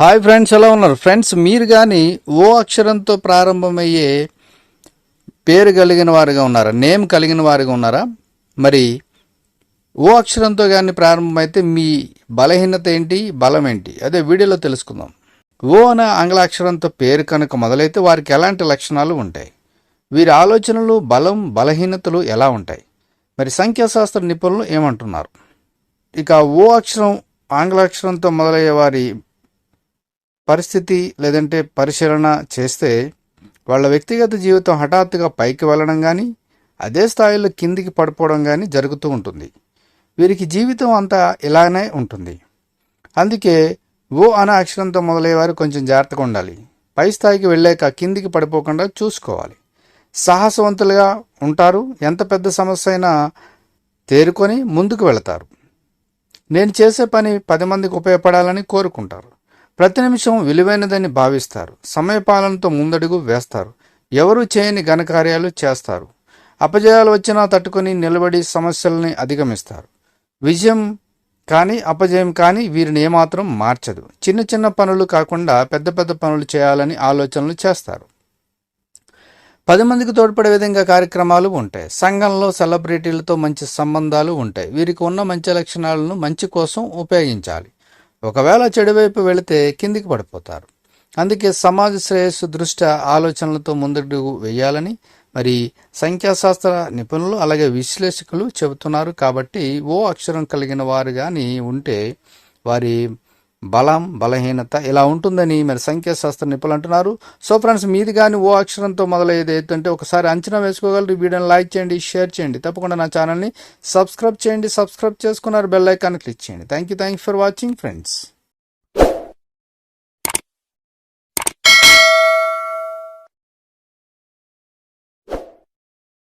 Hi friends ఎలా ఉన్నారు? Friends మీరు కానీ ఓ అక్షరంతో ప్రారంభమయ్యే పేరు కలిగిన వారుగా ఉన్నారా? నేమ్ కలిగిన వారుగా ఉన్నారా? మరి ఓ అక్షరంతో కానీ ప్రారంభమైతే మీ బలహీనత ఏంటి? బలం ఏంటి? అదే వీడియోలో తెలుసుకుందాం. ఓ అనే ఆంగ్ల అక్షరంతో పేరు కనుక మొదలైతే వారికి ఎలాంటి లక్షణాలు ఉంటాయి? వీరి ఆలోచనలు బలం బలహీనతలు ఎలా ఉంటాయి? మరి సంఖ్యాశాస్త్ర నిపుణులు ఏమంటున్నారు? ఇక ఓ అక్షరం ఆంగ్ల అక్షరంతో మొదలయ్యే వారి పరిస్థితి లేదంటే పరిశీలన చేస్తే వాళ్ళ వ్యక్తిగత జీవితం హఠాత్తుగా పైకి వెళ్ళడం కానీ అదే స్థాయిలో కిందికి పడిపోవడం కానీ జరుగుతూ ఉంటుంది. వీరికి జీవితం అంతా ఇలానే ఉంటుంది. అందుకే ఓ అనే అక్షరంతో మొదలయ్యేవారు కొంచెం జాగ్రత్తగా ఉండాలి. పై స్థాయికి వెళ్ళాక కిందికి పడిపోకుండా చూసుకోవాలి. సాహసవంతులుగా ఉంటారు. ఎంత పెద్ద సమస్య అయినా తేరుకొని ముందుకు వెళతారు. నేను చేసే పని పది మందికి ఉపయోగపడాలని కోరుకుంటారు. ప్రతి నిమిషం విలువైనదని భావిస్తారు. సమయపాలనతో ముందడుగు వేస్తారు. ఎవరు చేయని ఘనకార్యాలు చేస్తారు. అపజయాలు వచ్చినా తట్టుకొని నిలబడి సమస్యల్ని అధిగమిస్తారు. విజయం కానీ అపజయం కానీ వీరిని ఏమాత్రం మార్చదు. చిన్న చిన్న పనులు కాకుండా పెద్ద పెద్ద పనులు చేయాలని ఆలోచనలు చేస్తారు. పది మందికి తోడ్పడే విధంగా కార్యక్రమాలు ఉంటాయి. సంఘంలో సెలబ్రిటీలతో మంచి సంబంధాలు ఉంటాయి. వీరికి ఉన్న మంచి లక్షణాలను మంచి కోసం ఉపయోగించాలి. ఒకవేళ చెడువైపు వెళితే కిందికి పడిపోతారు. అందుకే సమాజ శ్రేయస్సు దృష్ట్యా ఆలోచనలతో ముందడుగు వేయాలని మరి సంఖ్యాశాస్త్ర నిపుణులు అలాగే విశ్లేషకులు చెబుతున్నారు. కాబట్టి ఓ అక్షరం కలిగిన వారు కానీ ఉంటే వారి బలం బలహీనత ఇలా ఉంటుందని మరి సంఖ్యాశాస్త్ర నిపుణులు అంటున్నారు. సో ఫ్రెండ్స్ మీది కానీ ఓ అక్షరంతో మొదలయ్యేది ఏంటంటే ఒకసారి అంచనా వేసుకోగలరు. ఈ వీడియోని లైక్ చేయండి షేర్ చేయండి. తప్పకుండా నా ఛానల్ని సబ్స్క్రైబ్ చేయండి. సబ్స్క్రైబ్ చేసుకున్నారు బెల్ ఐకాన్ క్లిక్ చేయండి. Thank you thank you for watching friends